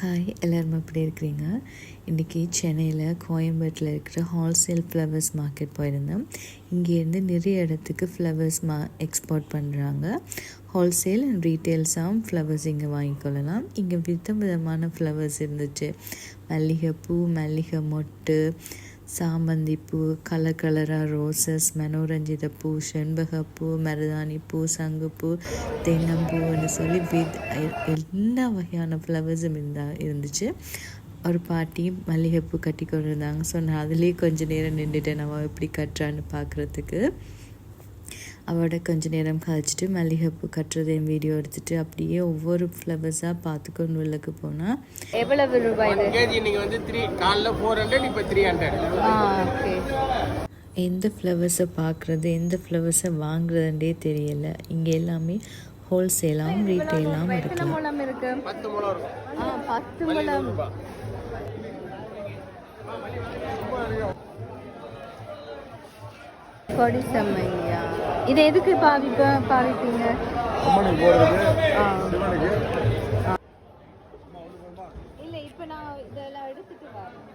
Hi எல்லோரும் எப்படி இருக்கிறீங்க? இன்றைக்கி சென்னையில் கோயம்பேட்டில் இருக்கிற ஹோல்சேல் ஃப்ளவர்ஸ் மார்க்கெட் போயிருந்தோம். இங்கேருந்து நிறைய இடத்துக்கு ஃப்ளவர்ஸ் மா எக்ஸ்போர்ட் பண்ணுறாங்க ஹோல்சேல் அண்ட் ரீட்டெயில்ஸாகவும் ஃப்ளவர்ஸ் இங்கே வாங்கிக்கொள்ளலாம் இங்கே வித விதமான ஃப்ளவர்ஸ் இருந்துச்சு. மல்லிகைப்பூ மல்லிகை மொட்டு சாமந்தி பூ கலர் கலராக ரோசஸ் மனோரஞ்சித பூ செண்பகப்பூ மருதாணி பூ சங்குப்பூ தென்னம்பூன்னு சொல்லி வித் எல்லா வகையான ஃப்ளவர்ஸும் இருந்தா இருந்துச்சு. ஒரு பாட்டி மல்லிகைப்பூ கட்டி கொண்டு இருந்தாங்க ஸோ நான் அதுலேயே கொஞ்சம் நேரம் நின்றுட்டேன் நம்ம எப்படி கட்டுறான்னு பார்க்குறதுக்கு அவட கொஞ்ச நேரம் கழிச்சிட்டு மல்லிகைப்பூ கட்டுறதையும் வீடியோ எடுத்துட்டு அப்படியே ஒவ்வொரு ஃப்ளவர்ஸாக பார்த்துக்கொண்டு உள்ளக்கு போனால் எவ்வளவு ரூபாய் இன்னைக்கு வந்து த்ரீ காலைல ஃபோர் ஹண்ட்ரட் இப்போ த்ரீ ஹண்ட்ரட் ஆ ஓகே எந்த ஃப்ளவர்ஸை பார்க்குறது எந்த ஃப்ளவர்ஸை வாங்குறதுன்றே தெரியல. இங்கே எல்லாமே ஹோல்சேலாகவும் ரீட்டெயிலாகவும் எத்தனை இருக்கலாம். பத்து இருக்கும் ஆ பத்து ரூபாய் கொடி செம்மையா இது எதுக்கு பாவிப்ப பாவிப்பீங்க. இல்ல இப்ப நான் இதெல்லாம் எடுத்துட்டு வரேன்.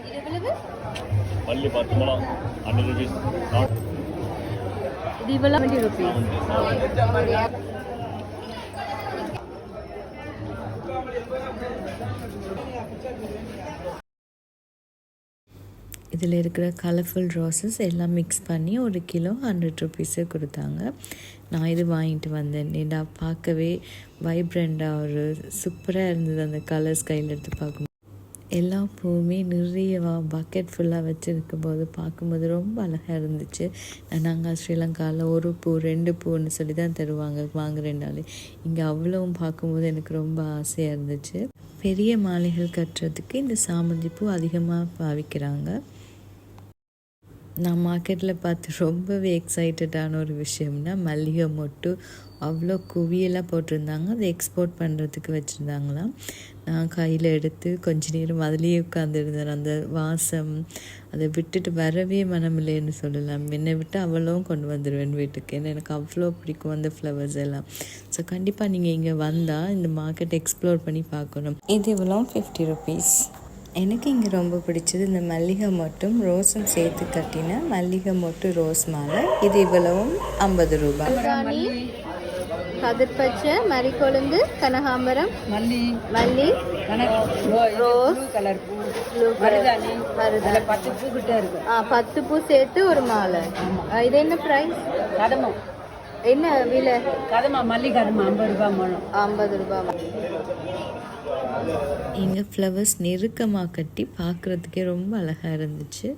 இது எவ்வளவு? மல்லி பத்து முழம் ஹண்ட்ரட் ருபீஸ் இது இவ்வளவு? டுவெண்ட்டி ருபீஸ் இதில் இருக்கிற கலர்ஃபுல் ரோசஸ் எல்லாம் மிக்ஸ் பண்ணி ஒரு கிலோ ஹண்ட்ரட் ருபீஸு கொடுத்தாங்க. நான் இது வாங்கிட்டு வந்தேன். ஏண்டா பார்க்கவே வைப்ரண்டாக ஒரு சூப்பராக இருந்தது அந்த கலர்ஸ் கையில் எடுத்து பார்க்கும். எல்லா பூவுமே நிறைய பக்கெட் ஃபுல்லாக வச்சுருக்கும் போது பார்க்கும்போது ரொம்ப அழகாக இருந்துச்சு. நாங்கள் ஸ்ரீலங்காவில் ஒரு பூ ரெண்டு பூன்னு சொல்லி தான் தருவாங்க வாங்குறேன்னாலே. இங்கே அவ்வளவும் பார்க்கும்போது எனக்கு ரொம்ப ஆசையாக இருந்துச்சு. பெரிய மாலைகள் கட்டுறதுக்கு இந்த சாமந்தி பூ அதிகமாக பாவிக்கிறாங்க. நான் மார்க்கெட்டில் பார்த்து ரொம்பவே எக்ஸைட்டடான ஒரு விஷயம்னா மல்லிகை மொட்டு அவ்வளோ குவியெல்லாம் போட்டிருந்தாங்க. அதை எக்ஸ்போர்ட் பண்ணுறதுக்கு வச்சுருந்தாங்களாம். நான் கையில் எடுத்து கொஞ்ச நேரம் அதுலேயே உட்காந்துருந்தேன் அந்த வாசம் அதை விட்டுட்டு வரவே மனமில்லைன்னு சொல்லலாம். என்னை விட்டு அவ்வளவும் கொண்டு வந்துடுவேன் வீட்டுக்கு. ஏன்னா எனக்கு அவ்வளோ பிடிக்கும் அந்த ஃப்ளவர்ஸ் எல்லாம். ஸோ கண்டிப்பாக நீங்கள் இங்கே வந்தால் இந்த மார்க்கெட் எக்ஸ்ப்ளோர் பண்ணி பார்க்கணும். இது இவ்வளோ ஃபிஃப்டி ருபீஸ் எனக்கு இங்கே ரொம்ப பிடிச்சது இந்த மல்லிகை மொட்டும் ரோஸும் சேர்த்து கட்டின மல்லிகை மொட்டு ரோஸ் மாலை. இது இவ்வளவும் ஐம்பது ரூபாய். கதிர்பச்சை மறிக்கொழுந்து கனகாம்பரம் மல்லி மல்லி ரோஸ் கலர் பூ பத்து பூ கிட்ட இருக்கு. ஆ பத்து பூ சேர்த்து ஒரு மாலை. இது என்ன ப்ரைஸ் கதமம் என்ன விலை? கதமா மல்லி கதமா ஐம்பது ரூபாய் மூலம் ஐம்பது ரூபாய் இங்கே ஃப்ளவர்ஸ் நெருக்கமாக கட்டி பார்க்குறதுக்கே ரொம்ப அழகாக இருந்துச்சு.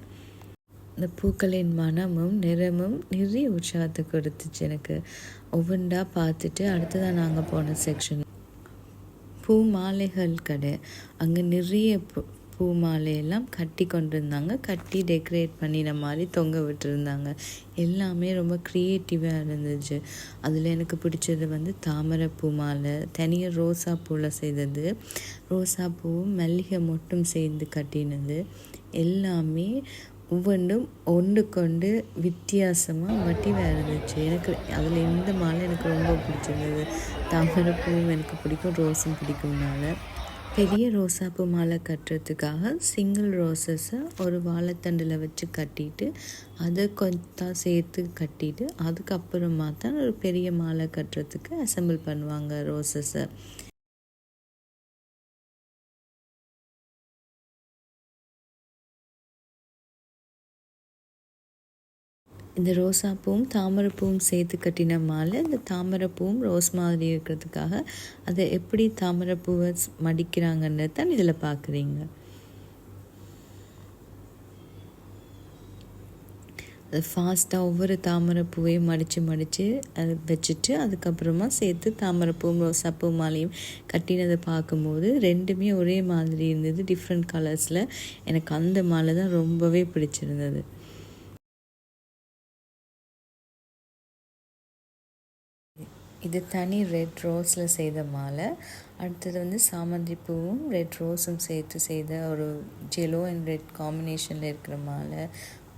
இந்த பூக்களின் மனமும் நிறமும் நிறைய உற்சாகத்தை கொடுத்துச்சு எனக்கு. ஒவ்வொன்றா பார்த்துட்டு அடுத்ததான் நாங்கள் போன செக்ஷன் பூ மாலைகள் கடை. அங்கே நிறைய பூ பூ மாலையெல்லாம் கட்டி கொண்டு இருந்தாங்க கட்டி டெக்கரேட் பண்ணின மாதிரி தொங்க விட்டுருந்தாங்க. எல்லாமே ரொம்ப க்ரியேட்டிவாக இருந்துச்சு. அதில் எனக்கு பிடிச்சது வந்து தாமரை பூ மாலை தனியாக ரோசா பூவில் செய்தது. ரோசா பூவும் மல்லிகை மொட்டும் சேர்ந்து கட்டினது. எல்லாமே ஒவ்வொன்றும் ஒன்று கொண்டு வித்தியாசமாக வட்டிவாக இருந்துச்சு எனக்கு அதில் இந்த மாலை எனக்கு ரொம்ப பிடிச்சிருந்தது. தாமரை பூவும் எனக்கு பிடிக்கும் ரோஸும் பிடிக்கும்னால பெரிய ரோசாப்பூ மாலை கட்டுறதுக்காக சிங்கிள் ரோசஸை ஒரு வாழைத்தண்டில் வச்சு கட்டிட்டு அதை கொஞ்சம் சேர்த்து கட்டிட்டு அதுக்கப்புறமா தான் ஒரு பெரிய மாலை கட்டுறதுக்கு அசெம்பிள் பண்ணுவாங்க ரோசஸை இந்த ரோசாப்பூவும் தாமரைப்பூவும் சேர்த்து கட்டின மாலை இந்த தாமரைப்பூவும் ரோஸ் மாதிரி இருக்கிறதுக்காக அதை எப்படி தாமரைப்பூவை ஸ் மடிக்கிறாங்கன்றது தான் இதில் பார்க்குறீங்க. அது ஃபாஸ்ட்டாக ஒவ்வொரு தாமரைப்பூவையும் மடித்து மடித்து அதை வச்சுட்டு அதுக்கப்புறமா சேர்த்து தாமரைப்பூவும் ரோசாப்பூ மாலையும் கட்டினதை பார்க்கும்போது ரெண்டுமே ஒரே மாதிரி இருந்தது டிஃப்ரெண்ட் கலர்ஸில் எனக்கு அந்த மாலை தான் ரொம்பவே பிடிச்சிருந்தது. இது தனி ரெட் ரோஸில் செய்த மாலை. அடுத்தது வந்து சாமந்தி பூவும் ரெட் ரோஸும் சேர்த்து செய்த ஒரு ஜெலோ அண்ட் ரெட் காம்பினேஷனில் இருக்கிற மாலை.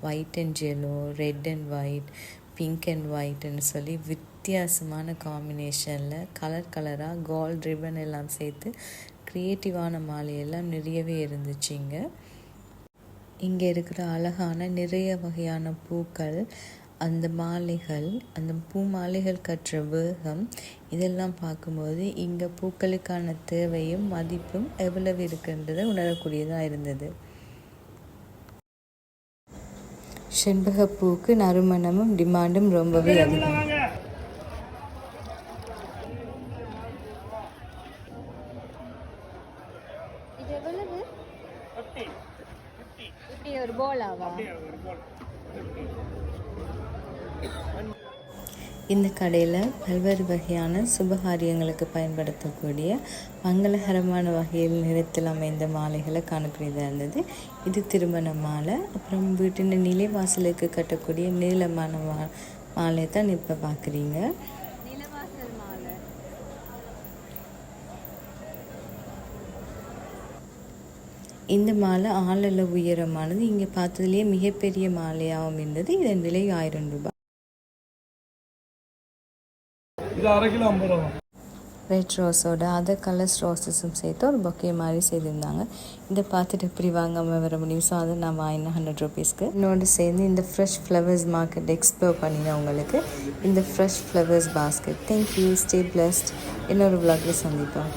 White and yellow red and white pink and ஒயிட்னு சொல்லி வித்தியாசமான காம்பினேஷனில் கலர் கலராக கோல்ட் ரிப்பன் எல்லாம் சேர்த்து க்ரியேட்டிவான மாலையெல்லாம் நிறையவே இருந்துச்சுங்க இங்கே இருக்கிற அழகான நிறைய வகையான பூக்கள் அந்த மாலைகள் அந்த பூ மாலைகள் கட்டுற வேகம் இதெல்லாம் பார்க்கும்போது இங்கே பூக்களுக்கான தேவையும் மதிப்பும் எவ்வளவு இருக்குன்றதை உணரக்கூடியதாக இருந்தது. செண்பகப்பூக்கு நறுமணமும் டிமாண்டும் ரொம்பவே அதிகம். ஒரு போலாவா? இந்த கடையில் பல்வேறு வகையான சுபகாரியங்களுக்கு பயன்படுத்தக்கூடிய மங்களகரமான வகையில் நிறத்தில் அமைந்த மாலைகளை காணக்கூடியதாக இருந்தது. இது திருமண மாலை. அப்புறம் வீட்டின் நிலைவாசலுக்கு கட்டக்கூடிய நீளமான மா மாலை தான் இப்போ பார்க்குறீங்க இந்த மாலை ஆளளவு உயரமானது. இங்கே பார்த்ததுலேயே மிகப்பெரிய மாலையாகவும் இருந்தது இதன் விலை ஆயிரம் ரூபாய். இது அரை கிலோ ஐம்பது ரூபா. ரெட் ரோஸோட அதர் கலர்ஸ் ரோஸஸும் சேர்த்து ஒரு பொக்கே மாதிரி செய்திருந்தாங்க. இதை பார்த்துட்டு இப்படி வாங்காமல் வர முடியும்? ஸோ அதை நான் வாங்கினேன் ஹண்ட்ரட் ருபீஸ்க்கு இன்னொன்று சேர்ந்து இந்த ஃப்ரெஷ் ஃப்ளவர்ஸ் மார்க்கெட் எக்ஸ்ப்ளோர் பண்ணினவங்களுக்கு இந்த fresh flowers basket thank you stay blessed இன்னொரு vlogல சந்திப்போம்.